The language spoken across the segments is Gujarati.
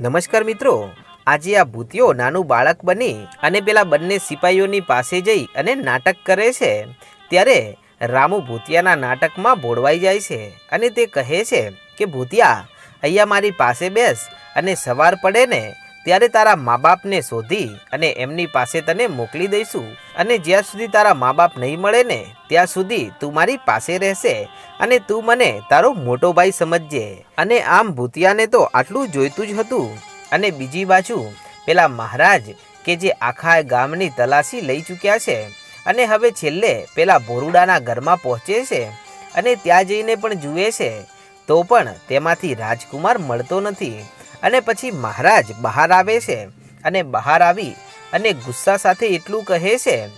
નમસ્કાર મિત્રો. આજે આ ભૂતિયો નાનું બાળક બની અને પેલા બંને સિપાહીઓની પાસે જઈ અને નાટક કરે છે. ત્યારે રામુ ભૂતિયાના નાટકમાં ભોળવાઈ જાય છે અને તે કહે છે કે, ભૂતિયા, અહીંયા મારી પાસે બેસ અને સવાર પડે ને ત્યારે તારા મા બાપને શોધી અને એમની પાસે તને મોકલી દઈશું. અને જ્યાં સુધી તારા મા બાપ નહીં મળે ને, ત્યાં સુધી તું મારી પાસે રહેશે અને તું મને તારો મોટો ભાઈ સમજજે. અને આમ ભૂતિયાને તો આટલું જોઈતું જ હતું. અને બીજી બાજુ, પેલા મહારાજ કે જે આખા ગામની તલાશી લઈ ચૂક્યા છે અને હવે છેલ્લે પેલા ભોરુડાના ઘરમાં પહોંચે છે અને ત્યાં જઈને પણ જુએ છે, તો પણ તેમાંથી રાજકુમાર મળતો નથી. અને પછી મહારાજ બહાર આવે છે અને બહાર આવી અને ગુસ્સા સાથે એટલું કહે છે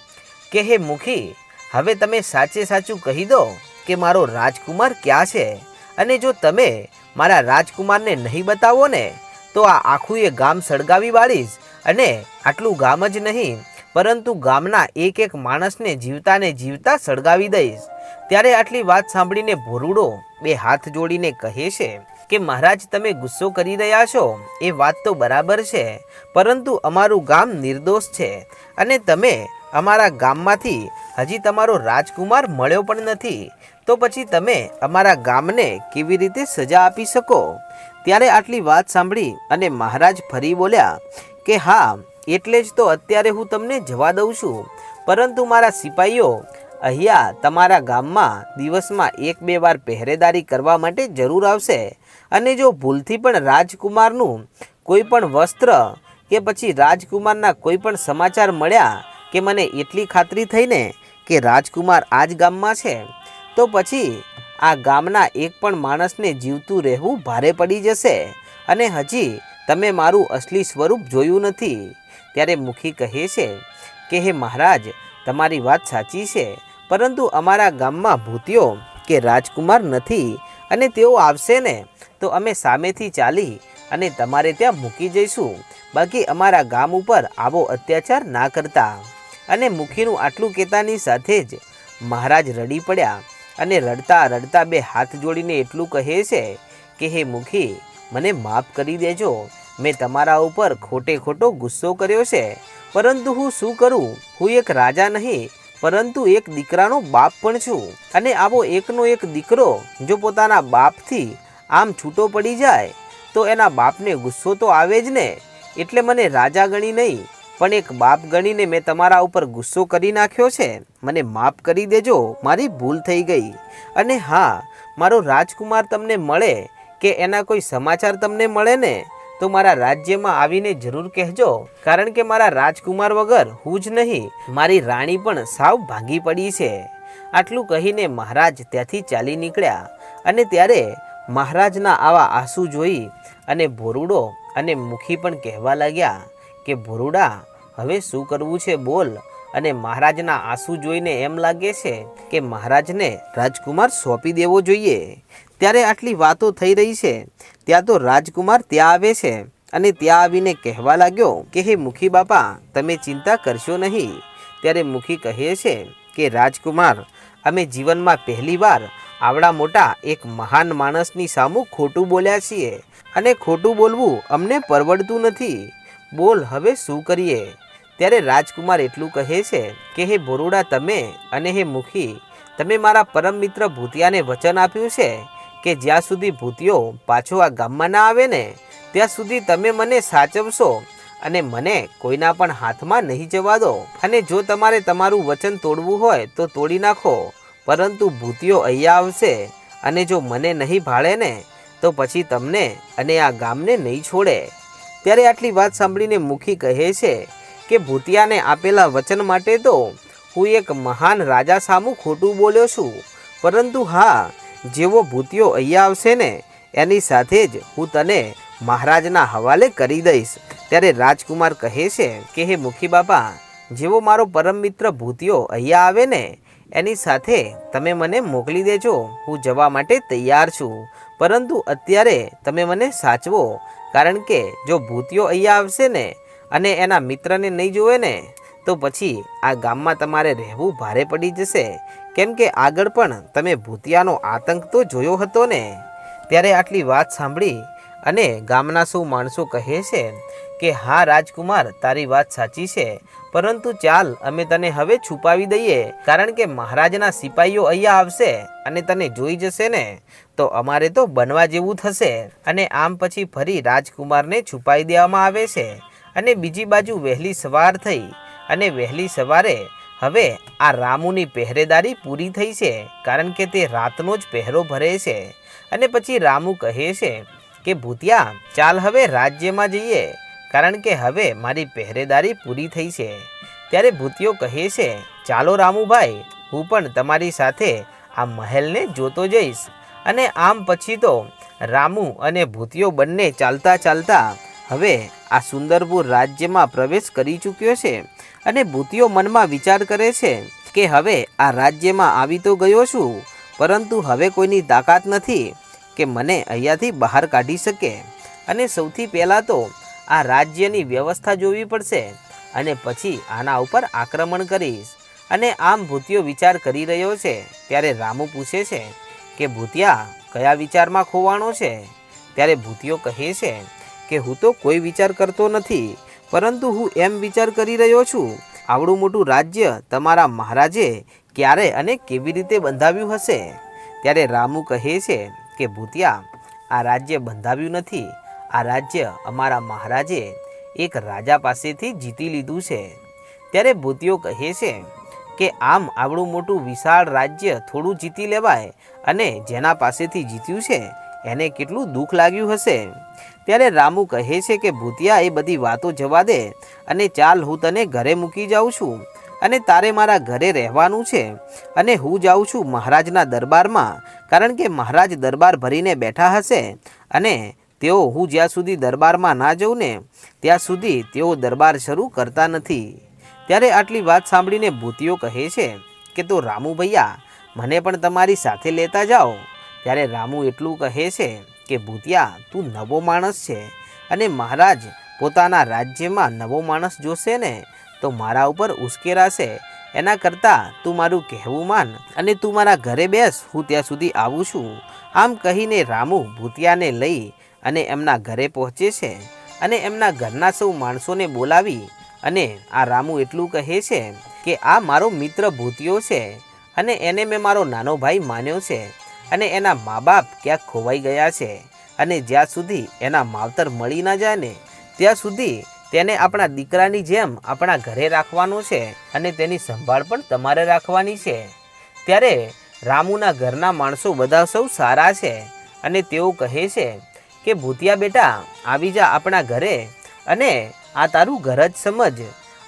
કે, હે મુખી, હવે તમે સાચે સાચું કહી દો કે મારો રાજકુમાર ક્યાં છે? અને જો તમે મારા રાજકુમારને નહીં બતાવો ને, તો આ આખું એ ગામ સળગાવી વાળીશ. અને આટલું ગામ જ નહીં, પરંતુ ગામના એક એક માણસને જીવતાને જીવતા સળગાવી દઈશ. ત્યારે આટલી વાત સાંભળીને ભોરુડો બે હાથ જોડીને કહે છે કે મહારાજ તમે ગુસ્સો કરી રહ્યા છો? એ વાત તો બરાબર છે, પરંતુ અમારું ગામ નિર્દોષ છે અને તમે અમારા ગામમાંથી હજી તમારો રાજકુમાર મળ્યો પણ નથી. તો પછી તમે અમારા ગામને કેવી રીતે સજા આપી શકો? ત્યારે આટલી વાત સાંભળી અને મહારાજ ફરી બોલ્યા કે હા, એટલે જ તો અત્યારે હું તમને જવા દઉં છું. પરંતુ મારા સિપાહીઓ અહીંયા તમારા ગામમાં દિવસમાં એક બે વાર પહેરેદારી કરવા માટે જરૂર આવશે. અને જો ભૂલથી પણ રાજકુમારનું કોઈ પણ વસ્ત્ર કે પછી રાજકુમારના કોઈ પણ સમાચાર મળ્યા કે મને એટલી ખાતરી થઈને કે રાજકુમાર આ જ ગામમાં છે, તો પછી આ ગામના એક પણ માણસને જીવતું રહેવું ભારે પડી જશે અને હજી તમે મારું અસલી સ્વરૂપ જોયું નથી. ત્યારે મુખી કહે છે કે, હે મહારાજ, તમારી વાત સાચી છે, પરંતુ અમારા ગામમાં ભૂતિયો કે રાજકુમાર નથી અને તેઓ આવશે ને, તો અમે સામેથી ચાલી અને તમારે ત્યાં મૂકી જઈશું. બાકી અમારા ગામ ઉપર આવો અત્યાચાર ના કરતા. અને મુખીનું આટલું કહેતાની સાથે જ મહારાજ રડી પડ્યા અને રડતા રડતા બે હાથ જોડીને એટલું કહે છે કે, હે મુખી, મને માફ કરી દેજો. મેં તમારા ઉપર ખોટે ખોટો ગુસ્સો કર્યો છે. પરંતુ હું શું કરું? હું એક રાજા નહીં પરંતુ એક દીકરાનો બાપ પણ છું અને આવો એકનો એક દીકરો જો પોતાના બાપથી આમ છૂટો પડી જાય, તો એના બાપને ગુસ્સો તો આવે જ ને. એટલે મને રાજા ગણી નહીં, પણ એક બાપ ગણીને મેં તમારા ઉપર ગુસ્સો કરી નાખ્યો છે. મને માફ કરી દેજો, મારી ભૂલ થઈ ગઈ. અને હા, મારો રાજકુમાર તમને મળે કે એના કોઈ સમાચાર તમને મળે ને? તો મારા રાજ્યમાં આવીને જરૂર કહેજો, કારણ કે મારા રાજકુમાર વગર હું જ નહીં, મારી રાણી પણ સાવ ભાંગી પડી છે. આટલું કહીને મહારાજ ત્યાંથી ચાલી નીકળ્યા અને ત્યારે મહારાજના આવા આંસુ જોઈ અને ભોરુડો અને મુખી પણ કહેવા લાગ્યા કે, ભોરુડા, હવે શું કરવું છે બોલ. અને મહારાજના આંસુ જોઈને એમ લાગે છે કે, મહારાજને રાજકુમાર સોંપી દેવો જોઈએ. ત્યારે આટલી વાતો થઈ રહી છે. ત્યાં તો રાજકુમાર ત્યાં આવે છે અને ત્યાં આવીને કહેવા લાગ્યો કે, હે મુખી બાપા, તમે ચિંતા કરશો નહીં. ત્યારે મુખી કહે છે કે, રાજકુમાર, અમે જીવનમાં પહેલીવાર આવડા મોટા એક મહાન માણસની સામું ખોટું બોલ્યા છીએ અને ખોટું બોલવું અમને પરવડતું નથી. બોલ, હવે શું કરીએ? ત્યારે રાજકુમાર એટલું કહે છે કે, હે બોરુડા તમે અને હે મુખી, તમે મારા પરમ મિત્ર ભૂતિયાને વચન આપ્યું છે કે જ્યાં સુધી ભૂતિયો પાછો આ ગામમાં ના આવે ને, ત્યાં સુધી તમે મને સાચવશો અને મને કોઈના પણ હાથમાં નહીં જવા દો. અને જો તમારે તમારું વચન તોડવું હોય તો તોડી નાખો. પરંતુ ભૂતિયો અહીંયા આવશે અને જો મને નહીં ભાળે ને, તો પછી તમને અને આ ગામને નહીં છોડે. ત્યારે આટલી વાત સાંભળીને મુખી કહે છે કે, ભૂતિયાને આપેલા વચન માટે તો હું એક મહાન રાજા સામું ખોટું બોલ્યો છું. પરંતુ હા જેવો ભૂતિયો અહીંયા આવશે ને, એની સાથે જ હું તને મહારાજના હવાલે કરી દઈશ. ત્યારે રાજકુમાર કહે છે કે, હે મુખી બાપા, જેવો મારો પરમ મિત્ર ભૂતિયો અહીંયા આવે ને, એની સાથે તમે મને મોકલી દેજો. હું જવા માટે તૈયાર છું. પરંતુ અત્યારે તમે મને સાચવો. કારણ કે જો ભૂતિયો અહીંયા આવશે ને, અને એના મિત્રને નહીં જોવે ને, તો પછી આ ગામમાં તમારે રહેવું ભારે પડી જશે. કેમ કે આગળ પણ તમે ભૂતિયાનો આતંક તો જોયો હતો ને? ત્યારે આટલી વાત સાંભળી અને ગામના સૌ માણસો કહે છે કે, હા, રાજકુમાર, તારી વાત સાચી છે, પરંતુ ચાલ, અમે તને હવે છુપાવી દઈએ, કારણ કે મહારાજના સિપાહીઓ અહીંયા આવશે અને તને જોઈ જશે ને? તો અમારે તો બનવા જેવું થશે. અને આમ પછી ફરી રાજકુમારને છુપાવી દેવામાં આવે છે અને બીજી બાજુ વહેલી સવાર થઈ અને વહેલી સવારે હવે આ રામુની પહેરેદારી પૂરી થઈ છે, કારણ કે તે રાતનો જ પહેરો ભરે છે. અને પછી રામુ કહે છે કે, ભૂતિયા, ચાલ હવે રાજ્યમાં જઈએ, કારણ કે હવે મારી પહેરેદારી પૂરી થઈ છે. ત્યારે ભૂતિયો કહે છે, ચાલો રામુભાઈ, હું પણ તમારી સાથે આ મહેલને જોતો જઈશ. અને આમ પછી તો રામુ અને ભૂતિયો બંને ચાલતા ચાલતા હવે આ સુંદરપુર રાજ્યમાં પ્રવેશ કરી ચૂક્યો છે અને ભૂતિયો મનમાં વિચાર કરે છે કે હવે આ રાજ્યમાં આવી તો ગયો છું, પરંતુ હવે કોઈની તાકાત નથી કે મને અહીંયાથી બહાર કાઢી શકે. અને સૌથી પહેલાં તો આ રાજ્યની વ્યવસ્થા જોવી પડશે અને પછી આના ઉપર આક્રમણ કરીશ. અને આમ ભૂતિયો વિચાર કરી રહ્યો છે, ત્યારે રામુ પૂછે છે કે, ભૂતિયા, કયા વિચારમાં ખોવાણો છે? ત્યારે ભૂતિયો કહે છે કે હું તો કોઈ વિચાર કરતો નથી, પરંતુ હું એમ વિચાર કરી રહ્યો છું, આવડું મોટું રાજ્ય તમારા મહારાજે ક્યારે અને કેવી રીતે બંધાવ્યું હશે? ત્યારે રામુ કહે છે કે, ભૂતિયા, આ રાજ્ય બંધાવ્યું નથી. આ રાજ્ય અમારા મહારાજે એક રાજા પાસેથી જીતી લીધું છે. ત્યારે ભૂતિયો કહે છે કે, આમ આવડું મોટું વિશાળ રાજ્ય થોડું જીતી લેવાય અને જેના પાસેથી જીત્યું છે એને કેટલું દુઃખ લાગ્યું હશે? ત્યારે રામુ કહે છે કે, ભૂતિયા, એ બધી વાતો જવા દે અને ચાલ હું તને ઘરે મૂકી જાઉં છું અને તારે મારા ઘરે રહેવાનું છે અને હું જાઉં છું મહારાજના દરબારમાં, કારણ કે મહારાજ દરબાર ભરીને બેઠા હશે અને તેઓ હું જ્યાં સુધી દરબારમાં ના જઉં ને, ત્યાં સુધી તેઓ દરબાર શરૂ કરતા નથી. ત્યારે આટલી વાત સાંભળીને ભૂતિયો કહે છે કે, તો રામુ ભૈયા મને પણ તમારી સાથે લેતા જાઓ. ત્યારે રામુ એટલું કહે છે કે, ભૂતિયા, તું નવો માણસ છે અને મહારાજ પોતાના રાજ્યમાં નવો માણસ જોશે ને, તો મારા ઉપર ઉશ્કેરાશે. એના કરતાં તું મારું કહેવું માન અને તું મારા ઘરે બેસ, હું ત્યાં સુધી આવું છું. આમ કહીને રામુ ભૂતિયાને લઈ અને એમના ઘરે પહોંચે છે અને એમના ઘરના સૌ માણસોને બોલાવી અને આ રામુ એટલું કહે છે કે, આ મારો મિત્ર ભૂતિયો છે અને એને મેં મારો નાનો ભાઈ માન્યો છે. અને એના મા બાપ ક્યાંક ખોવાઈ ગયા છે અને જ્યાં સુધી એના માવતર મળી ના જાય ને, ત્યાં સુધી તેને આપણા દીકરાની જેમ આપણા ઘરે રાખવાનો છે અને તેની સંભાળ પણ તમારે રાખવાની છે. ત્યારે રામુના ઘરના માણસો બધા સૌ સારા છે અને તેઓ કહે છે કે, ભૂતિયા બેટા, આવી જા આપણા ઘરે અને આ તારું ઘર જ સમજ.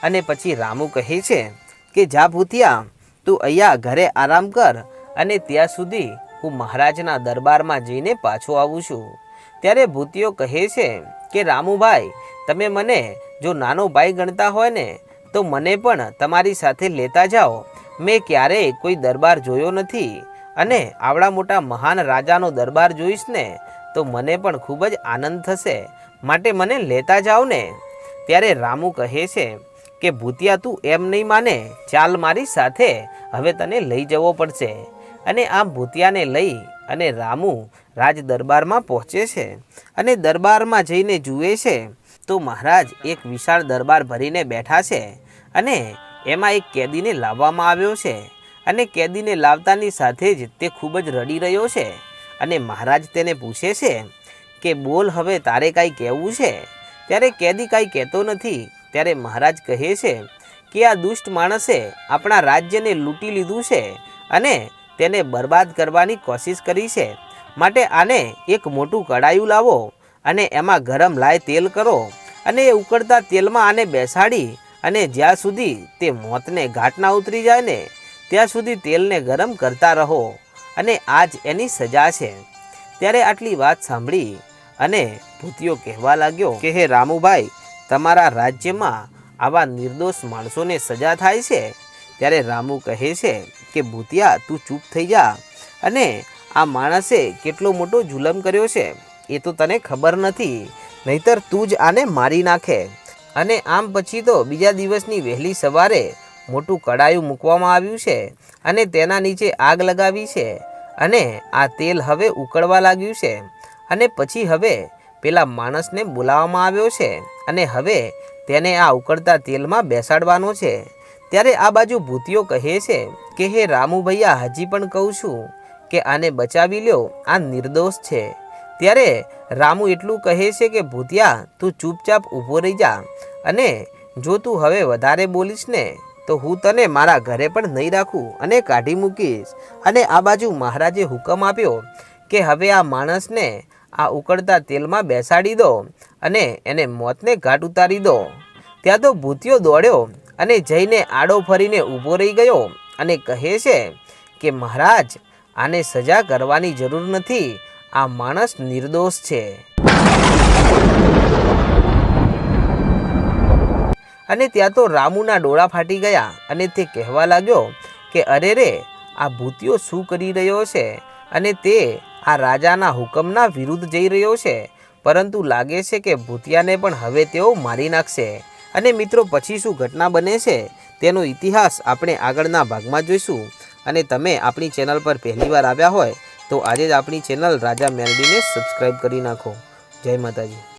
અને પછી રામુ કહે છે કે, જા ભૂતિયા, તું અહીંયા ઘરે આરામ કર અને ત્યાં સુધી હું મહારાજના દરબારમાં જઈને પાછો આવું છું. ત્યારે ભૂતિયો કહે છે કે, રામુભાઈ, તમે મને જો નાનો ભાઈ ગણતા હોય ને, તો મને પણ તમારી સાથે લેતા જાઓ. મેં ક્યારેય કોઈ દરબાર જોયો નથી. અને આવડા મોટા મહાન રાજાનો દરબાર જોઈશ ને, તો મને પણ ખૂબ જ આનંદ થશે. માટે મને લેતા જાઓ ને. ત્યારે રામુ કહે છે કે, ભૂતિયા, તું એમ નહીં માને. ચાલ મારી સાથે. હવે તને લઈ જવો પડશે. અને આ ભૂતિયાને લઈ અને રામુ રાજ દરબારમાં પહોંચે છે અને દરબારમાં જઈને જુએ છે, તો મહારાજ એક વિશાળ દરબાર ભરીને બેઠા છે અને એમાં એક કેદીને લાવવામાં આવ્યો છે અને કેદીને લાવતાની સાથે જ તે ખૂબ જ રડી રહ્યો છે અને મહારાજ તેને પૂછે છે કે, બોલ હવે તારે કાંઈ કહેવું છે? ત્યારે કેદી કાંઈ કહેતો નથી. ત્યારે મહારાજ કહે છે કે, આ દુષ્ટ માણસે આપણા રાજ્યને લૂંટી લીધું છે અને તેને બરબાદ કરવાની કોશિશ કરી છે. માટે આને એક મોટું કડાયું લાવો અને એમાં ગરમ લાય તેલ કરો અને એ ઉકળતા તેલમાં આને બેસાડી અને જ્યાં સુધી તે મોતને ઘાટ ના ઉતરી જાય ને, ત્યાં સુધી તેલને ગરમ કરતા રહો અને આ જ એની સજા છે. ત્યારે આટલી વાત સાંભળી અને ભૂતિયો કહેવા લાગ્યો કે, હે રામુભાઈ, તમારા રાજ્યમાં આવા નિર્દોષ માણસોને સજા થાય છે? ત્યારે રામુ કહે છે કે ભૂતિયા, તું ચૂપ થઈ જા. અને આ માણસે કેટલો મોટો જુલમ કર્યો છે, એ તો તને ખબર નથી. નહીતર તું જ આને મારી નાખે. અને આમ પછી તો બીજા દિવસની વહેલી સવારે મોટું કડાયું મૂકવામાં આવ્યું છે અને તેના નીચે આગ લગાવી છે. અને આ તેલ હવે ઉકળવા લાગ્યું છે. અને પછી હવે પેલા માણસને બોલાવવામાં આવ્યો છે. અને હવે તેને આ ઉકળતા તેલમાં બેસાડવાનો છે. ત્યારે આ બાજુ ભૂતિયો કહે છે કે, હે રામુ ભૈયા, હજી પણ કહું છું કે આને બચાવી લ્યો, આ નિર્દોષ છે. ત્યારે રામુ એટલું કહે છે કે, ભૂતિયા, તું ચૂપચાપ ઊભો રહી જા અને જો તું હવે વધારે બોલીશ ને, તો હું તને મારા ઘરે પણ નહીં રાખું અને કાઢી મૂકીશ. અને આ બાજુ મહારાજે હુકમ આપ્યો કે, હવે આ માણસને આ ઉકળતા તેલમાં બેસાડી દો અને એને મોતને ઘાટ ઉતારી દો. ત્યાં તો ભૂતિયો દોડ્યો અને જઈને આડો ફરીને ઊભો રહી ગયો અને કહે છે કે, મહારાજ, આને સજા કરવાની જરૂર નથી. આ માણસ નિર્દોષ છે. અને ત્યાં તો રામુના ડોળા ફાટી ગયા અને તે કહેવા લાગ્યો કે, અરે રે, આ ભૂતિયો શું કરી રહ્યો છે? અને તે આ રાજાના હુકમના વિરુદ્ધ જઈ રહ્યો છે. પરંતુ લાગે છે કે ભૂતિયાને પણ હવે તેઓ મારી નાખશે. અને મિત્રો, પછી શું ઘટના બને છે તેનો ઇતિહાસ આપણે આગળના ભાગમાં જોઈશું. અને તમે આપણી ચેનલ પર પહેલીવાર આવ્યા હોય તો આજે જ આપણી ચેનલ રાજા મેલડીને સબસ્ક્રાઈબ કરી નાખો. જય માતાજી.